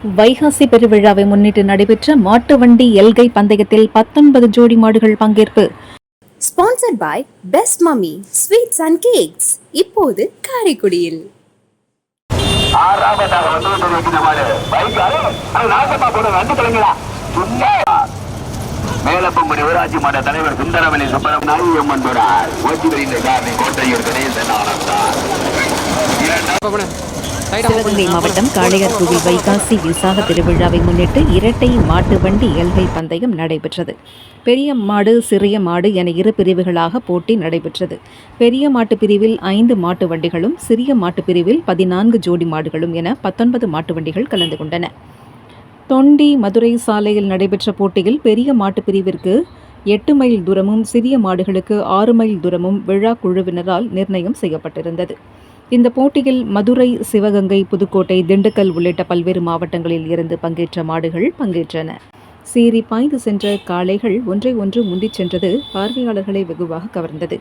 வைகாசி பெருவிழாவை முன்னிட்டு நடைபெற்ற மாட்டு வண்டி எல்கை பந்தயத்தில் பத்தொன்பது ஜோடி மாடுகள் பங்கேற்பு. Sponsored by Best Mummy Sweets and Cakes. இப்போது காரைக்குடியில். மேலப்பம்படி ஊராட்சி மன்ற தலைவர் சுந்தரமணி சுப்பரமணி அம்மன் துறார் ஓட்டி வருகின்ற சாமி கோட்டையூர் கணேசன் ஆனந்தார் சிவகங்கை மாவட்டம் காளையார் கோவில் வைகாசி விசாக திருவிழாவை முன்னிட்டு இரட்டை மாட்டு வண்டி எல்கை பந்தயம் நடைபெற்றது. பெரிய மாடு சிறிய மாடு என இரு பிரிவுகளாக போட்டி நடைபெற்றது. பெரிய மாட்டு பிரிவில் ஐந்து மாட்டு வண்டிகளும் சிறிய மாட்டு பிரிவில் பதினான்கு ஜோடி மாடுகளும் என பத்தொன்பது மாட்டு வண்டிகள் கலந்து கொண்டன. தொண்டி மதுரை சாலையில் நடைபெற்ற போட்டியில் பெரிய மாட்டு பிரிவிற்கு எட்டு மைல் தூரமும் சிறிய மாடுகளுக்கு ஆறு மைல் தூரமும் விழா குழுவினரால் நிர்ணயம் செய்யப்பட்டிருந்தது. இந்த போட்டியில் மதுரை சிவகங்கை புதுக்கோட்டை திண்டுக்கல் உள்ளிட்ட பல்வேறு மாவட்டங்களில் இருந்து பங்கேற்ற மாடுகள் பங்கேற்றன. சீறி பாய்ந்து சென்ற காளைகள் ஒன்றை ஒன்று முந்திச் சென்றது பார்வையாளர்களை வெகுவாக கவர்ந்தது.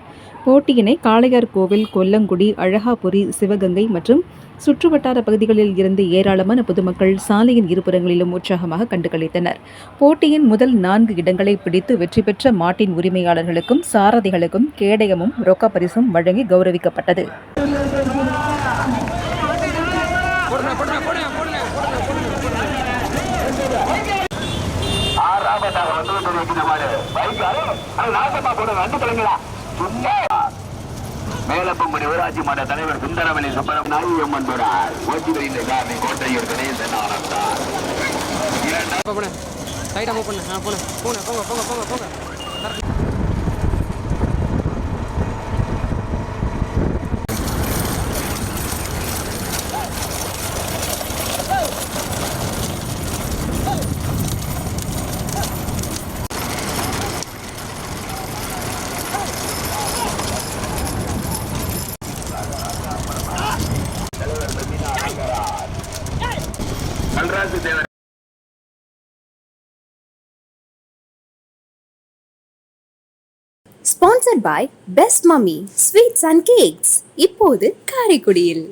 போட்டியினை காளையார் கோவில் கொல்லங்குடி அழகாபுரி சிவகங்கை மற்றும் சுற்றுவட்டார பகுதிகளில் இருந்து ஏராளமான பொதுமக்கள் சாலையின் இருபுறங்களிலும் உற்சாகமாக கண்டுகளித்தனர். போட்டியின் முதல் நான்கு இடங்களை பிடித்து வெற்றி பெற்ற மாட்டின் உரிமையாளர்களுக்கும் சாரதிகளுக்கும் கேடயமும் ரொக்க பரிசும் வழங்கி கௌரவிக்கப்பட்டது. ஆறாவதாக வந்து கொண்டு வைக்கிற மாடு அது நாசமா போட வந்து கிளம்பலாம் சும்மா மேலப்பம்படி ஊராட்சி மன்ற தலைவர் சுந்தரமணி சுப்பரமணி அம்மன் துறார் ஓட்டி வருகின்ற சாமி கோட்டையூர் கணேசன் ஆனந்தார் போனேன் மூவ் பண்ணு போனேன் போங்க போங்க போங்க போங்க மன்றாசு Thevar sponsored by best mummy sweets and cakes இப்போது காரைக்குடியில்